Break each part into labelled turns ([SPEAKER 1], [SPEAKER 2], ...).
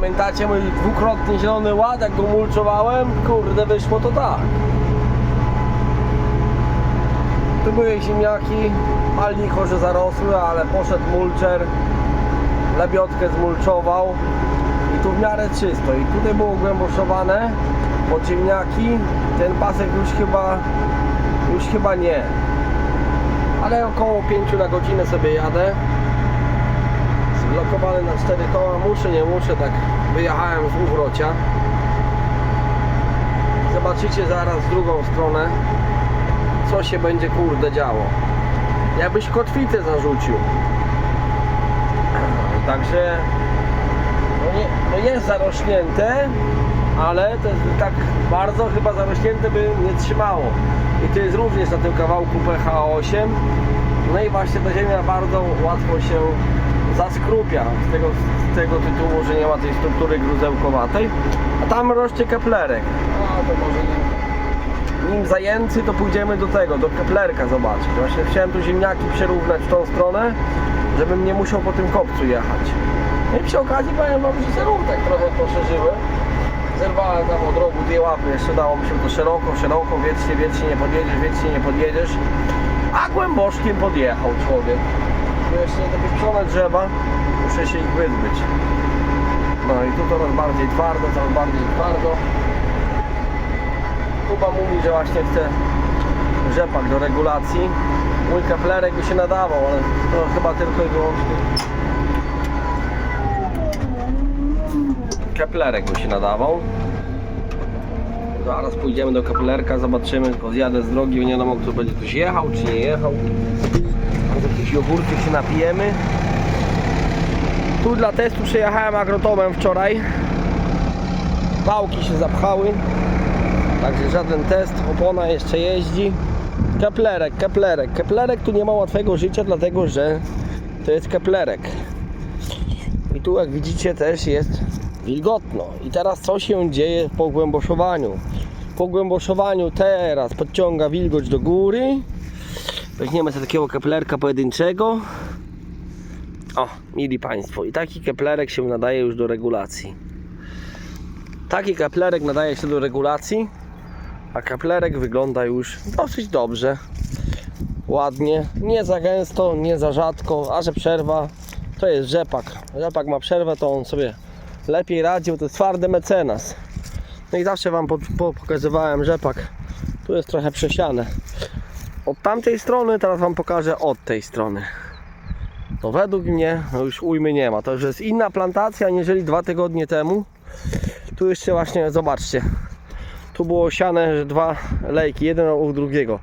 [SPEAKER 1] Pamiętacie mój dwukrotnie zielony ład, jak go mulczowałem? Kurde, wyszło to tak. Tu były ziemniaki, malniko, że zarosły, ale poszedł mulczer, lebiotkę zmulczował i tu w miarę czysto. I tutaj było głęboszowane pod ziemniaki, ten pasek już chyba, już chyba nie. Ale około 5 na godzinę sobie jadę. Zblokowany na 4 koła, muszę, nie muszę, tak wyjechałem z Uwrocia. Zobaczycie zaraz w drugą stronę, co się będzie kurde działo. Jakbyś kotwicę zarzucił. Także no, nie, no jest zarośnięte, ale to jest tak bardzo chyba zarośnięte by nie trzymało. I to jest również na tym kawałku PH8. No i właśnie ta ziemia bardzo łatwo się zaskrupia z tego, z tego tytułu, że nie ma tej struktury gruzełkowatej. A tam rośnie keplerek. A to może nie. Nim zajęcy, to pójdziemy do tego, do keplerka zobaczyć. Właśnie chciałem tu ziemniaki przerównać w tą stronę, żebym nie musiał po tym kopcu jechać. No i przy okazji powiem wam, że tak trochę poszerzyły. Zerwałem tam od rogu dwie łapy, jeszcze dało mi się to szeroko, szeroko, wiecznie, wiecznie nie podjedziesz, wiecznie nie podjedziesz. A głęboszkiem podjechał człowiek. Tu jeszcze wyprzone drzewa, muszę się ich wyzbyć. No i tu coraz bardziej twardo, coraz bardziej twardo. Kuba mówi, że właśnie chce rzepak do regulacji. Mój kaplerek by się nadawał, ale to chyba tylko i wyłącznie kaplerek by się nadawał. Zaraz pójdziemy do kaplerka, zobaczymy, tylko zjadę z drogi, nie wiadomo kto będzie ktoś jechał czy nie jechał. Może jakiś jogurty się napijemy. Tu dla testu przejechałem agrotomem wczoraj. Pałki się zapchały. Także żaden test, opona jeszcze jeździ. Keplerek, keplerek. Keplerek tu nie ma łatwego życia, dlatego że to jest keplerek. I tu jak widzicie też jest wilgotno. I teraz co się dzieje po głęboszowaniu? Po głęboszowaniu teraz podciąga wilgoć do góry. Weźmiemy sobie takiego keplerka pojedynczego. O, mili Państwo, i taki keplerek się nadaje już do regulacji. Taki kaplerek nadaje się do regulacji, a kaplerek wygląda już dosyć dobrze. Ładnie, nie za gęsto, nie za rzadko, a że przerwa to jest rzepak. Rzepak ma przerwę, to on sobie lepiej radzi, bo to jest twardy mecenas. No i zawsze Wam po, po, pokazywałem rzepak. Tu jest trochę przesiane. Od tamtej strony, teraz Wam pokażę od tej strony. To według mnie no już ujmy nie ma. To już jest inna plantacja, aniżeli dwa tygodnie temu. Tu jeszcze właśnie, zobaczcie. Tu było siane, że dwa lejki, jeden obok drugiego.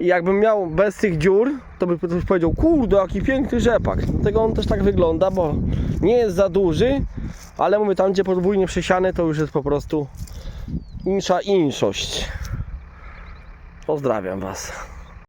[SPEAKER 1] I jakbym miał bez tych dziur, to by ktoś powiedział, kurde, jaki piękny rzepak. Dlatego on też tak wygląda, bo nie jest za duży, ale mówię, tam gdzie podwójnie przesiane, to już jest po prostu insza inszość. Pozdrawiam Was.